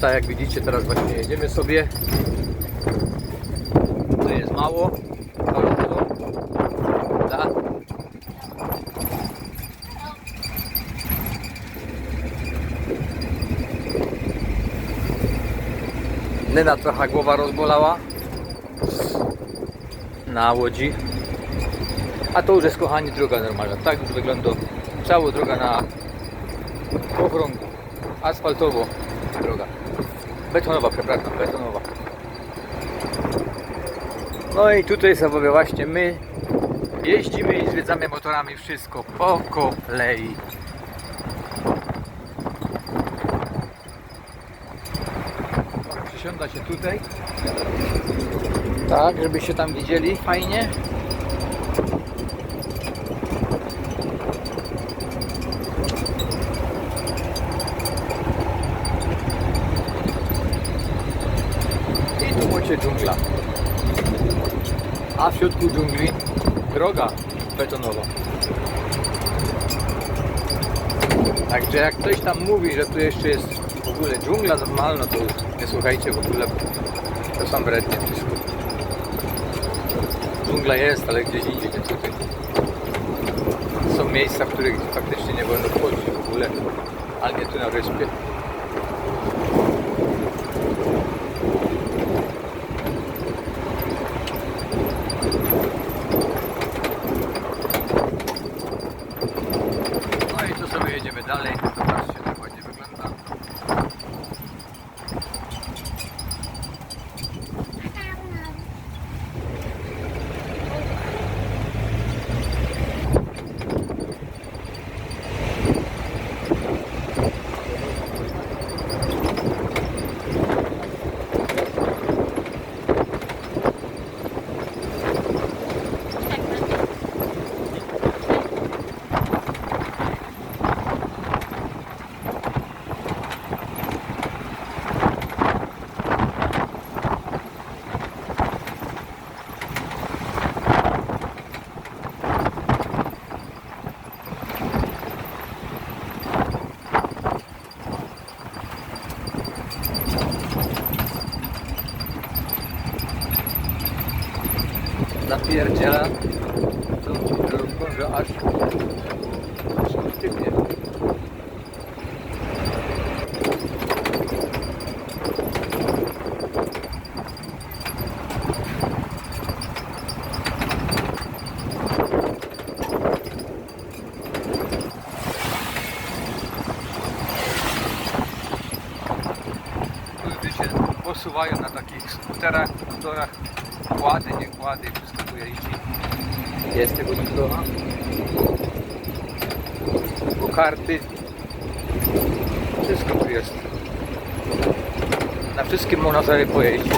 Tak jak widzicie teraz właśnie jedziemy sobie. To jest mało. Mało. Tak. Nena trochę głowa rozbolała na łodzi. A to już jest kochani droga normalna. Tak już wygląda cała droga na okrągu. Asfaltowo droga. Betonowa, przepraszam, betonowa. No i tutaj sobie właśnie my jeździmy i zwiedzamy motorami wszystko po kolei. Przysiąda się tutaj. Tak, żebyście tam widzieli fajnie. Macie dżungla. A w środku dżungli droga betonowa. Także jak ktoś tam mówi, że tu jeszcze jest w ogóle dżungla normalna, to nie słuchajcie w ogóle. To są brednie wszystko. Dżungla jest, ale gdzieś indziej, nie tutaj. Są miejsca, w których faktycznie nie wolno wchodzić w ogóle, ale nie tu na wyspie. No i tu sobie jedziemy dalej. Zobaczcie, jak ładnie wygląda. Napierdziela tą drogą, że aż sztywnie. Posuwają na takich skuterach, motorach, kłady, nie kłady, jeździ. Jest tego dużo. Bo karty. Wszystko tu jest. Na wszystkim można sobie pojeździć.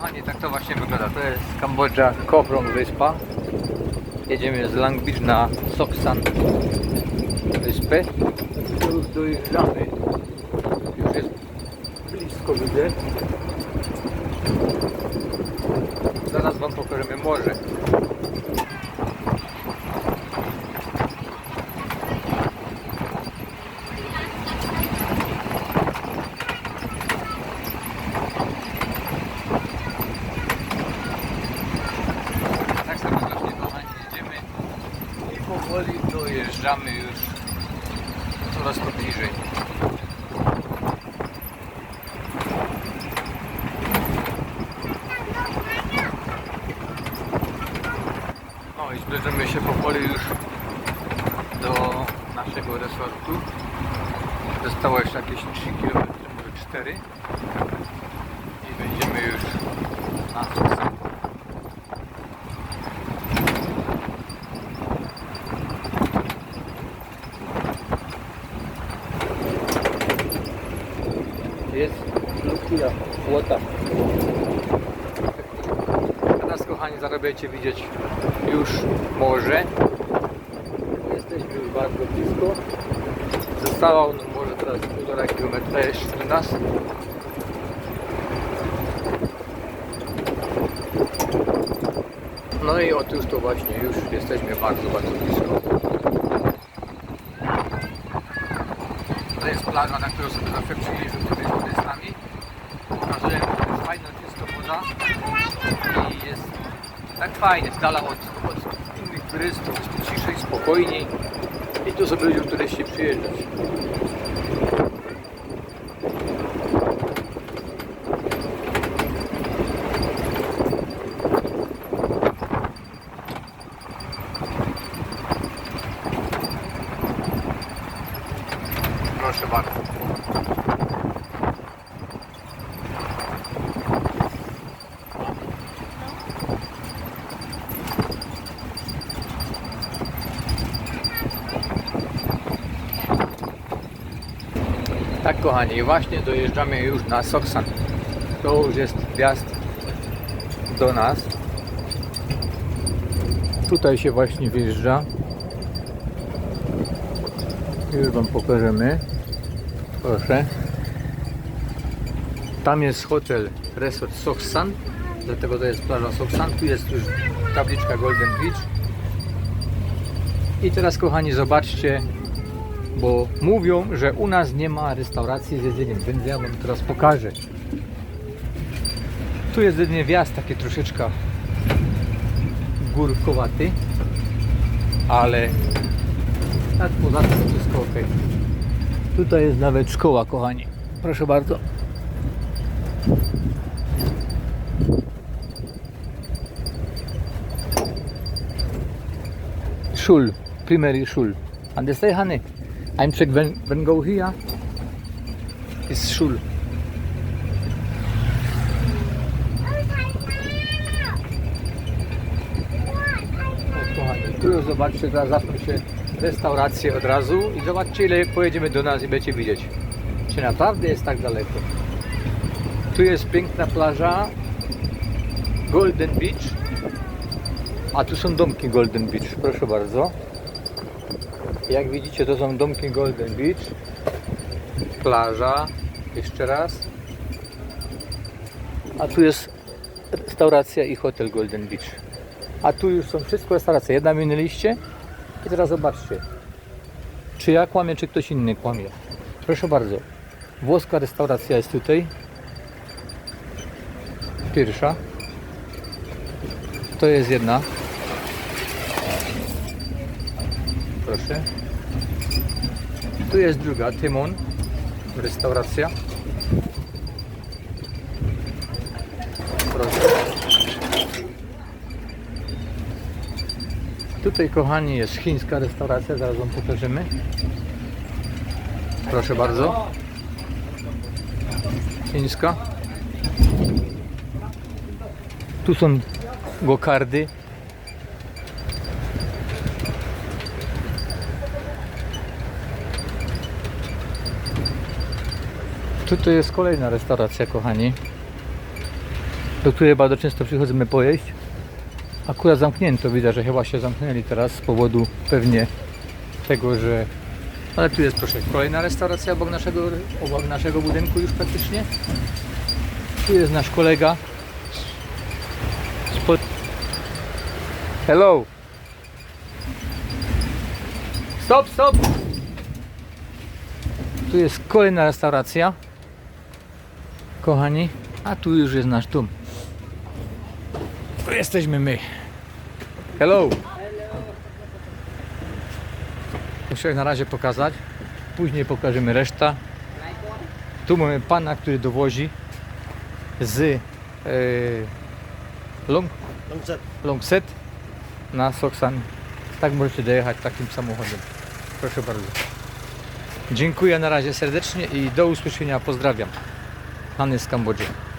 Kochani, tak to właśnie wygląda. To jest Kambodża, Koprong wyspa. Jedziemy z Lang Beach na Soksan wyspę. Tu już dojeżdżamy. Już jest blisko widzę. Zaraz wam pokażemy morze. Tak sobie właśnie kochani jedziemy i powoli dojeżdżamy już coraz to bliżej. No i zbliżamy się powoli już do naszego resortu. Zostało jeszcze jakieś 3 km, może 4. I będziemy już na Soksan. Jest lukina, łota. Teraz kochani zarabiacie widzieć już morze. Jesteśmy już bardzo blisko. Zostało nam może teraz półtora kilometra jeszcze do nas. No i otóż to właśnie już jesteśmy bardzo, bardzo blisko. To jest plaża, na którą sobie zawsze przyjeżdżam tutaj wody z nami. Pokazuję, że to jest fajna, czysto woda i jest tak fajnie, z dala od, od innych turystów, ciszej, spokojniej i tu sobie ludziom turyści przyjeżdżać. Proszę bardzo. Tak kochani, właśnie dojeżdżamy już na Soksan. To już jest wjazd do nas. Tutaj się właśnie wyjeżdża. Już Wam pokażemy. Proszę. Tam jest hotel Resort Soksan. Dlatego to jest plaża Soksan. Tu jest już tabliczka Golden Beach. I teraz kochani zobaczcie, bo mówią, że u nas nie ma restauracji z jedzeniem, więc ja Wam teraz pokażę. Tu jest jedynie wjazd taki troszeczkę górkowaty, ale tak poza tym wszystko ok. Tutaj jest nawet szkoła, kochani. Proszę bardzo. Schul, primary Schul. Understand, honey? I'm check when when go here. Is Schul. Tu zobaczcie, teraz zaczną się restauracje od razu i zobaczcie ile pojedziemy do nas i będziecie widzieć. Czy naprawdę jest tak daleko. Tu jest piękna plaża Golden Beach. A tu są domki Golden Beach, proszę bardzo. Jak widzicie, to są domki Golden Beach. Plaża. Jeszcze raz. A tu jest restauracja i hotel Golden Beach. A tu już są wszystko restauracje. Jedna minęliście. I teraz zobaczcie. Czy ja kłamię, czy ktoś inny kłamie. Proszę bardzo. Włoska restauracja jest tutaj. Pierwsza. To jest jedna. Proszę. Tu jest druga, Tymon. Restauracja. Proszę. Tutaj, kochani, jest chińska restauracja, zaraz Wam pokażemy. Proszę bardzo. Chińska. Tu są gokardy. Tutaj jest kolejna restauracja, kochani. Do której bardzo często przychodzimy pojeść. Akurat zamknięto, widzę, że chyba się zamknęli teraz z powodu pewnie tego, że... Ale tu jest proszę, kolejna restauracja obok naszego, obok naszego budynku już praktycznie. Tu jest nasz kolega. Spod... Hello! Stop, stop! Tu jest kolejna restauracja. Kochani, a tu już jest nasz dom. Tu jesteśmy my. Hello! Muszę na razie pokazać. Później pokażemy resztę. Tu mamy pana, który dowozi z e, Long, Longset. Longset na Soksan. Tak możecie dojechać takim samochodem. Proszę bardzo. Dziękuję na razie serdecznie i do usłyszenia. Pozdrawiam. Han is Cambodia.